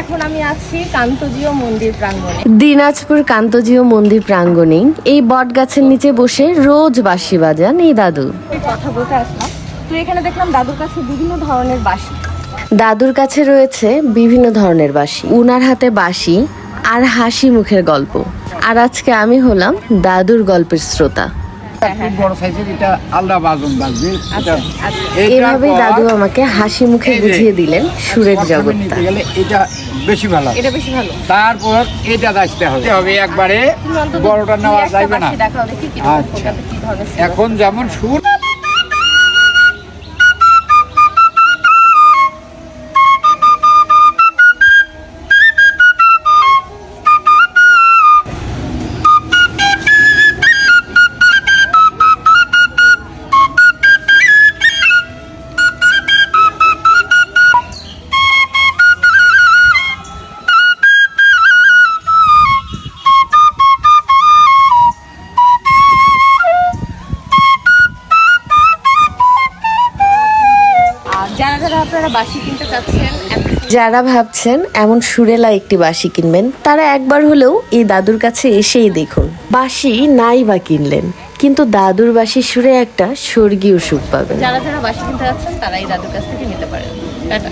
আছি কান্তজিও মন্দির প্রাঙ্গণে। দিনাজপুর কান্তজিও মন্দির প্রাঙ্গণে। এই বট গাছের নিচে বসে রোজ বাঁশি বাজান এই দাদু। কথা বলতে আসলাম। তো এখানে দেখলাম দাদুর কাছে বিভিন্ন ধরনের বাঁশি। দাদুর কাছে রয়েছে বিভিন্ন ধরনের বাঁশি। উনার হাতে বাঁশি আর হাসি মুখের গল্প। আর আজকে আমি হলাম দাদুর গল্পের শ্রোতা। বড় সাইজের এটা আলাদা বাজন বাজবে। এটা আচ্ছা। এভাবেই পর দাদু আমাকে হাসি মুখে বুঝিয়ে দিলেন সুরের প্রথমে জগৎটা। নিতে গেলে এটা বেশি ভালো এটা বেশি ভালো। তারপর এটা আসতে হবে। হবে একবারে বড়টা নেওয়া যাবে না। আচ্ছা। এখন যেমন সুর আপনারা বাসি কিনতে চাচ্ছেন? যারা ভাবছেন এমন সুরেলা একটি বাসি কিনবেন তারা একবার হলেও এই দাদুর কাছে এসেই দেখুন। বাসি নাই বা কিনলেন কিন্তু দাদুর বাসি সুরে একটা স্বর্গীয় সুখ পাবেন। যারা যারা বাসি কিনতে যাচ্ছেন তারা এই দাদুর কাছ থেকে নিতে পারেন। টাটা।